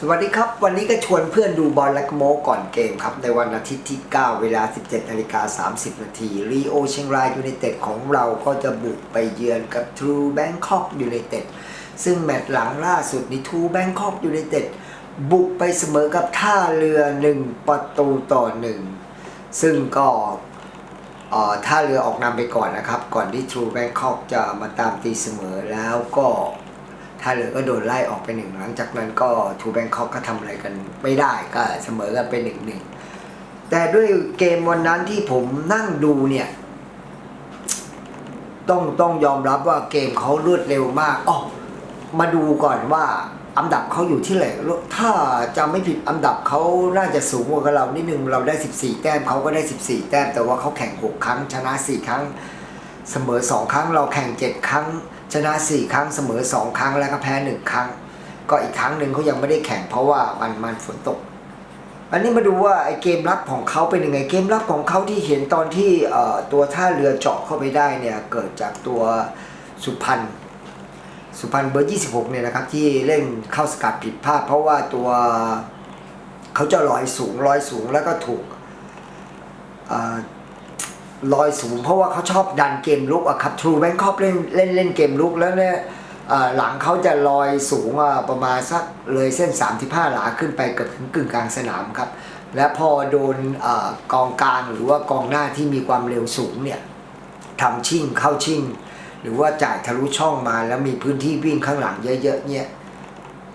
สวัสดีครับ วันนี้ก็ชวนเพื่อนดูบอลและโมก่อนเกมครับ ในวันอาทิตย์ที่ 9 เวลา 17นาฬิกา30 นาทีรีโอเชียงรายยูไนเต็ดของเราก็จะบุกไปเยือนกับทรูแบงคอกยูไนเต็ดซึ่งแมตช์หลังล่าสุดนี้ทรูแบงคอกยูไนเต็ดบุกไปเสมอกับท่าเรือ 1 ประตูต่อ 1 ซึ่งก็ท่าเรือออกนำไปก่อนนะครับ ก่อนที่ทรูแบงคอกจะมาตามตีเสมอแล้วก็ ท่าเรือก็โดนไล่ออกไปหนึ่งหลังจากนั้นก็ทูแบงคอกก็ทำอะไรกันไม่ได้ก็เสมอกันไปหนึ่งหนึ่งแต่ด้วยเกมวันนั้นที่ผมนั่งดูเนี่ยต้องต้องยอมรับว่าเกมเขารวดเร็วมากอ๋อมาดูก่อนว่าอันดับเขาอยู่ที่ไหนถ้าจำไม่ผิดอันดับเขาน่าจะสูงกว่าเรานิดนึงเราได้ 14 แต้มเขาก็ได้ 14 แต้มแต่ว่าเขาแข่ง 6 ครั้งชนะ 4 ครั้ง เสมอ 2 ครั้งเราแข่ง 7 ครั้ง ชนะ 4 ครั้งเสมอ 2 ครั้งแล้วก็แพ้ 1 ครั้ง ก็อีกครั้งหนึ่งเขายังไม่ได้แข่งเพราะว่ามันมันฝนตก อันนี้มาดูว่าไอ้เกมรับของเขาเป็นยังไงเกมรับของเขาที่เห็นตอนที่ตัวท่าเรือเจาะเข้าไปได้เนี่ยเกิดจากตัวสุพรรณสุพรรณเบอร์ 26 เนี่ยนะครับที่เล่นเข้าสกัดผิดพลาด เพราะว่าตัวเขาจะลอยสูงลอยสูงแล้วก็ถูก ลอยสูง เพราะว่าเขาชอบดันเกมลุกอะครับทรูแบงคอกเล่นเล่นเล่นเกมลุกแล้วเนี่ยหลังเขาจะลอยสูงประมาณสักเลยเส้น 35 หลาขึ้นไปเกือบถึงกึ่งกลางสนามครับ และพอโดนอกองกลางหรือว่ากองหน้าที่มีความเร็วสูงเนี่ยทำชิ่งเข้าชิ่ง หรือว่าจ่ายทะลุช่องมาแล้วมีพื้นที่วิ่งข้างหลังเยอะๆเนี่ย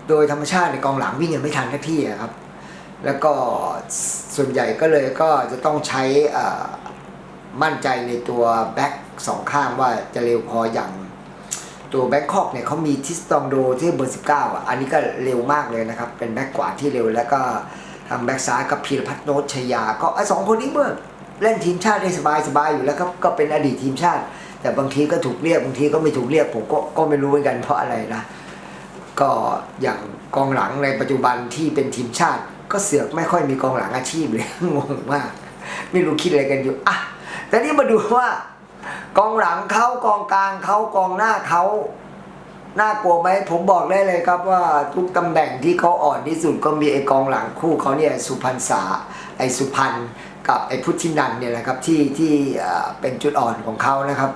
โดยธรรมชาติในกองหลังวิ่งยังไม่ทันทักที่อะครับ แล้วก็ส่วนใหญ่ก็เลยก็จะต้องใช้ มั่นใจในตัวแบ็คสองข้างว่าจะเร็วพออย่างตัวแบ็คคอกเนี่ยเขามีทิสตองโดที่เบอร์ 19 อะ อันนี้ก็เร็วมากเลยนะครับ เป็นแบ็คขวาที่เร็ว แล้วก็ทางแบ็คซ้ายกับพีรพัฒน์โนชยา ก็ไอ้สองคนนี้เมื่อเล่นทีมชาติได้สบายๆอยู่แล้วครับก็เป็นอดีตทีมชาติ แต่บางทีก็ถูกเรียกบางทีก็ไม่ถูกเรียกผมก็ก็ไม่รู้เหมือนกันเพราะอะไรนะ ก็อย่างกองหลังในปัจจุบันที่เป็นทีมชาติ ก็เสือกไม่ค่อยมีกองหลังอาชีพเลยงงมาก ไม่รู้คิดอะไรกันอยู่อะ แต่นี่มาดูว่ากองหลังเขากองกลางเขากองหน้าเขาน่ากลัวไหมผมบอกได้เลยครับว่าทุกตำแหน่งที่เขาอ่อนที่สุดก็มีไอ้กองหลังคู่เขาเนี่ยสุพรรณษาไอ้สุพรรณกับไอ้พุทธินันเนี่ยนะครับที่ที่เป็นจุดอ่อนของเขานะครับ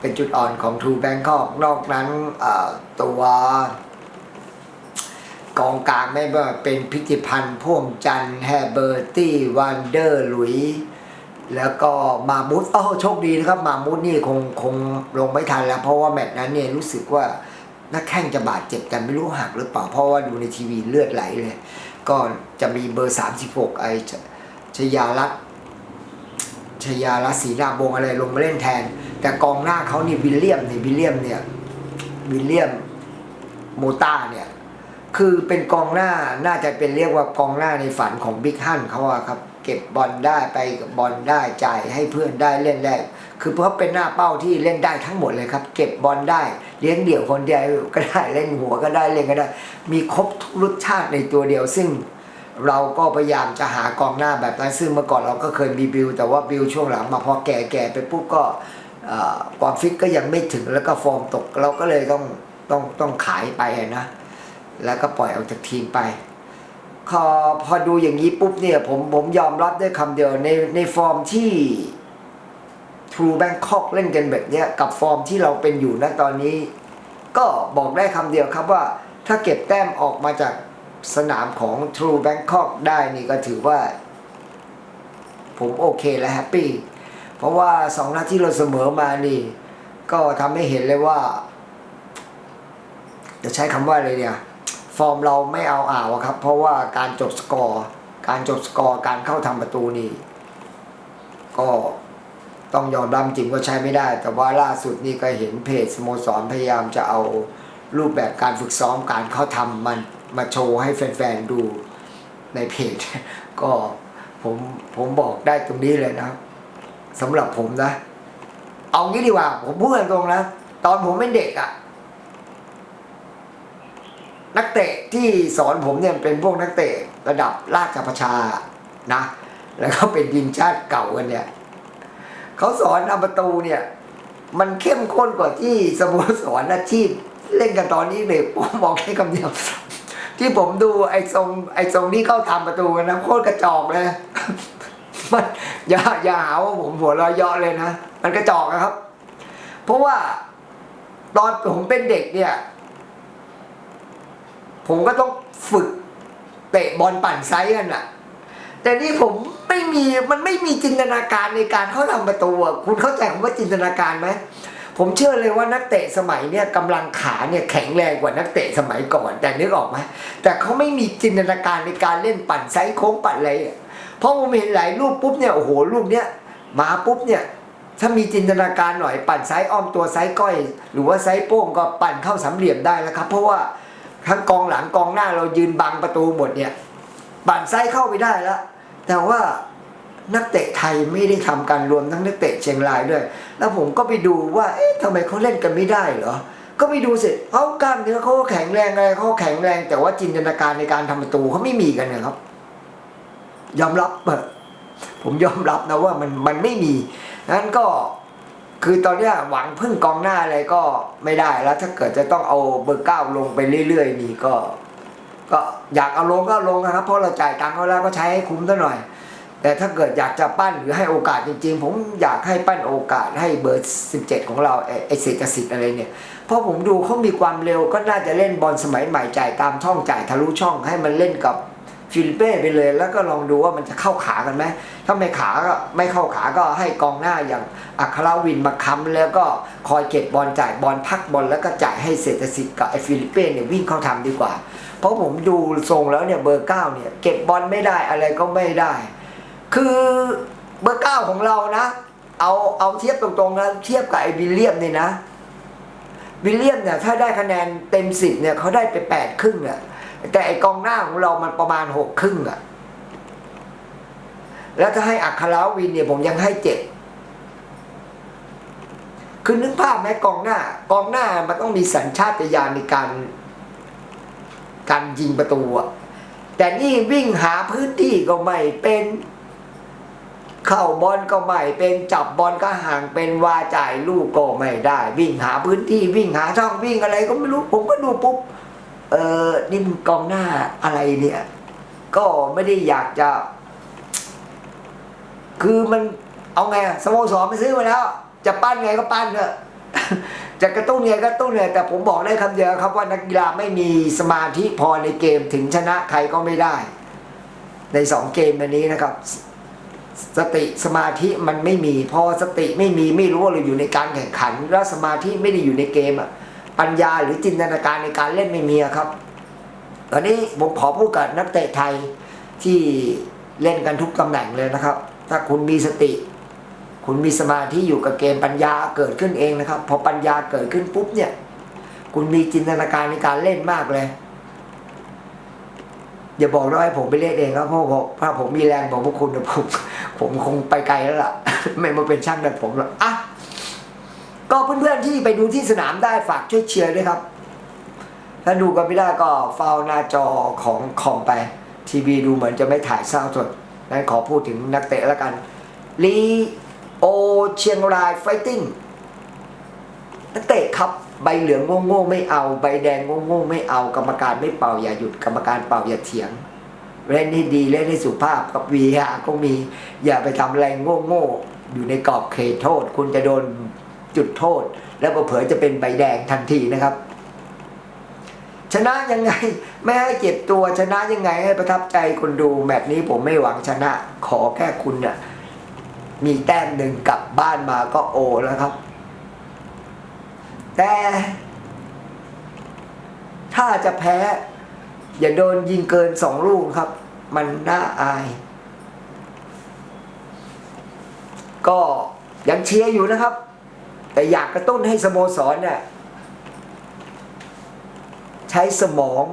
เป็นจุดอ่อนของทูแบงคอกนอกนั้นตัว กองกลางไม่ว่าเป็นพิธิพันธ์พ่วงจันแฮเบอร์ตี้วันเดอร์หลุย แล้วก็มามุดอ้อโชคดีนะครับมามุดนี่คงคงลงไม่ทันแล้ว เพราะว่าแมตช์นั้นเนี่ยรู้สึกว่านักแข่งจะบาดเจ็บกันไม่รู้หักหรือเปล่า เพราะว่าดูในทีวีเลือดไหลเลย ก็จะมีเบอร์ 36 ไอชชยาลัตชยาลัตศรีนามวงอะไรลงมาเล่นแทน แต่กองหน้าเขานี่วิลเลียมเนี่ยวิลเลียมเนี่ยวิลเลียมโมต้าเนี่ยคือเป็นกองหน้าน่าจะเป็นเรียกว่ากองหน้าในฝันของบิ๊กฮันเขาอะครับ เก็บบอลได้ไปบอลได้จ่ายให้เพื่อนได้เล่นได้คือเพราะเป็นหน้าเป้าที่เล่นได้ทั้งหมดเลยครับ เก็บบอลได้เลี้ยงเดี่ยวคนเดียวก็ได้เล่นหัวก็ได้เล่นก็ได้ มีครบทุกรสชาติในตัวเดียว ซึ่งเราก็พยายามจะหากองหน้าแบบนั้นซึ่งเมื่อก่อนเราก็เคยมีบิลแต่ว่าบิลช่วงหลังมาพอแก่ๆไปปุ๊บก็ความฟิตก็ยังไม่ถึงแล้วก็ฟอร์มตกเราก็เลยต้องต้องต้องขายไปนะ แล้วก็ปล่อยออกจากทีมไป พอพอดูอย่างนี้ปุ๊บเนี่ยผมผมยอมรับด้วยคำเดียวในในฟอร์มที่ True Bangkok เล่นกันแบบเนี้ยกับฟอร์มที่เราเป็นอยู่ณตอนนี้ ก็บอกได้คำเดียวครับว่า ถ้าเก็บแต้มออกมาจากสนามของ True Bangkok ได้นี่ก็ถือว่า ผมโอเคและแฮปปี้เพราะว่าสองนัดที่เราเสมอมานี่ ก็ทำให้เห็นเลยว่า จะใช้คำว่าอะไรเนี่ย ฟอร์มเราไม่เอาอ่าวครับ เพราะว่าการจบสกอร์ การจบสกอร์การเข้าทำประตูนี่ก็ต้องยอมรับจริงว่าใช้ไม่ได้ แต่ว่าล่าสุดนี่ก็เห็นเพจสโมสรพยายามจะเอารูปแบบการฝึกซ้อมการเข้าทำมันมาโชว์ให้แฟนๆดูในเพจ ก็ผมผมบอกได้ตรงนี้เลยนะครับสำหรับผมนะ เอางี้ดีกว่า ผมพูดตรงนะ ตอนผมเป็นเด็กอะ นักเตะที่สอนผมเนี่ยเป็นพวกนักเตะระดับราชประชานะ แล้วก็เป็นทีมชาติเก่ากันเนี่ยเขาสอนทำประตูเนี่ย มันเข้มข้นกว่าที่สโมสรอาชีพ เล่นกันตอนนี้เลยผมบอกแค่คำเดียว ที่ผมดูไอ้ทรงไอ้ทรงที่เข้าทำประตูกันนะโคตรกระจอกเลยมันอย่าอย่าหาว่าผมหัวเราะเยาะเลยนะ มันกระจอกนะครับ เพราะว่าตอนผมเป็นเด็กเนี่ย ผมก็ต้องฝึกเตะบอลปั่นไซส์กันอะแต่นี่ผมไม่มีมันไม่มีจินตนาการในการเข้าทำประตูคุณเข้าใจคำว่าจินตนาการไหมผมเชื่อเลยว่านักเตะสมัยเนี่ยกำลังขาเนี่ยแข็งแรงกว่านักเตะสมัยก่อน แต่นึกออกไหมแต่เขาไม่มีจินตนาการในการเล่นปั่นไซส์โค้งปั่นอะไรเพราะผมเห็นหลายรูปปุ๊บเนี่ยโอ้โหรูปเนี้ยมาปุ๊บเนี่ยถ้ามีจินตนาการหน่อยปั่นไซส์อ้อมตัวไซส์ก้อย หรือว่าไซส์โป้งก็ปั่นเข้าสามเหลี่ยมได้แล้วครับ เพราะว่า ทั้งกองหลังกองหน้าเรายืนบังประตูหมดเนี่ยปั่นไซส์เข้าไปได้แล้ว แต่ว่านักเตะไทยไม่ได้ทำการรวมทั้งนักเตะเชียงรายด้วย แล้วผมก็ไปดูว่า เอ๊ะทำไมเขาเล่นกันไม่ได้เหรอ ก็ไปดูเสร็จเขากล้ามเนื้อเขาก็แข็งแรงอะไรเขาแข็งแรง แต่ว่าจินตนาการในการทำประตูเขาไม่มีกันนะครับ ยอมรับผมยอมรับนะว่ามันมันไม่มีงั้นก็ คือตอนนี้หวังพึ่งกองหน้าอะไรก็ไม่ได้แล้ว ถ้าเกิดจะต้องเอาเบอร์เก้าลงไปเรื่อยๆนี่ก็ ก็อยากเอาลงก็ลงนะครับ เพราะเราจ่ายตังค์เขาแล้วก็ใช้ให้คุ้มซะหน่อย แต่ถ้าเกิดอยากจะปั้นหรือให้โอกาสจริง ๆ ผมอยากให้ปั้นโอกาสให้เบอร์ 17 ของเราไอ้เศรษฐสิทธิ์อะไรเนี่ยเพราะผมดูเขามีความเร็วก็น่าจะเล่นบอลสมัยใหม่จ่ายตามช่องจ่ายทะลุช่องให้มันเล่นกับ ฟิลิปเป้ไปเลย แล้วก็ลองดูว่ามันจะเข้าขากันไหมถ้าไม่ขาก็ไม่เข้าขาก็ให้กองหน้าอย่างอัคราวินมาค้ำแล้วก็คอยเก็บบอลจ่ายบอลพักบอลแล้วก็จ่ายให้เศรษฐสิทธ์กับไอ้ฟิลิปเป้เนี่ยวิ่งเข้าทำดีกว่า เพราะผมดูทรงแล้วเนี่ยเบอร์เก้าเนี่ยเก็บบอลไม่ได้อะไรก็ไม่ได้ คือเบอร์เก้าของเรานะ เอาเอาเทียบตรงๆนะเทียบกับไอ้วิลเลียมเนี่ยนะวิลเลียมเนี่ยถ้าได้คะแนนเต็มสิบเนี่ยเขาได้ไปแปดครึ่งอะ แต่ไอกองหน้าของเรามันประมาณหกครึ่งอะแล้วถ้าให้อัคราวินเนี่ยผมยังให้เจ็ดคือนึกภาพไหมกองหน้า กองหน้ามันต้องมีสัญชาตญาณในการ การยิงประตูอะแต่นี่วิ่งหาพื้นที่ก็ไม่เป็นเข้าบอลก็ไม่เป็นจับบอลก็ห่างเป็นวาจ่ายลูกก็ไม่ได้ วิ่งหาพื้นที่วิ่งหาช่องวิ่งอะไรก็ไม่รู้ ผมก็ดูปุ๊บ เออนี่มึงกองหน้าอะไรเนี่ย ก็ไม่ได้อยากจะ คือมันเอาไงสโมสรไปซื้อมาแล้ว จะปั้นไงก็ปั้นเถอะจะกระตุ้นไงก็กระตุ้นเนี่ยแต่ผมบอกได้คำเดียวครับว่านักกีฬาไม่มีสมาธิพอในเกมถึงชนะใครก็ไม่ได้ ในสองเกมอันนี้นะครับ สติสมาธิมันไม่มี พอสติไม่มีไม่รู้ว่าเราอยู่ในการแข่งขัน แล้วสมาธิไม่ได้อยู่ในเกมอะ ปัญญาหรือจินตนาการในการเล่นไม่มีครับ ตอนนี้ผมขอพูดกับนักเตะไทยที่เล่นกันทุกตำแหน่งเลยนะครับ ถ้าคุณมีสติ คุณมีสมาธิอยู่กับเกมปัญญาเกิดขึ้นเองนะครับ พอปัญญาเกิดขึ้นปุ๊บเนี่ย คุณมีจินตนาการในการเล่นมากเลยอย่าบอกว่าให้ผมไปเล่นเองครับเพราะผมถ้าผมมีแรงบอกพวกคุณนะผมผมคงไปไกลแล้วล่ะ ไม่มาเป็นช่างดัดผมหรอกอะ ก็เพื่อนๆที่ไปดูที่สนามได้ฝากช่วยเชียร์ด้วยครับ ถ้าดูกันไม่ได้ก็เฝ้าหน้าจอของคอมไป ทีวีดูเหมือนจะไม่ถ่ายเศร้าสดนั้นขอพูดถึงนักเตะแล้วกันลีโอเชียงรายไฟติ้งนักเตะครับใบเหลืองโง่ๆไม่เอา ใบแดงโง่ๆไม่เอา กรรมการไม่เป่าอย่าหยุดกรรมการเป่าอย่าเถียง เล่นให้ดีเล่นให้สุภาพกับวีอาก็มี อย่าไปทำอะไรโง่ๆอยู่ในกรอบเขตโทษ คุณจะโดน จุดโทษ แล้วเผลอๆจะเป็นใบแดงทันทีนะครับ ชนะยังไงไม่ให้เจ็บตัวชนะยังไงให้ประทับใจคนดูแบบนี้ผมไม่หวังชนะขอแค่คุณเนี่ยมีแต้มหนึ่งกลับบ้านมาก็โอแล้วครับ แต่ ถ้าจะแพ้ อย่าโดนยิงเกินสองลูกครับ มันน่าอาย ก็ยังเชียร์อยู่นะครับ แต่อยากกระตุ้นให้สโมสรเนี่ยใช้สมอง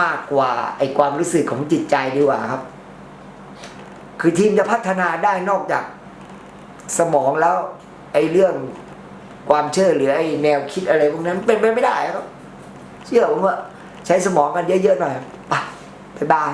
มากกว่าไอความรู้สึกของจิตใจดีกว่าครับ คือทีมจะพัฒนาได้นอกจากสมองแล้ว ไอเรื่องความเชื่อหรือไอแนวคิดอะไรพวกนั้นเป็นไปไม่ได้ครับ เชื่อผมว่าใช้สมองกันเยอะๆหน่อยไปบ๊ายบาย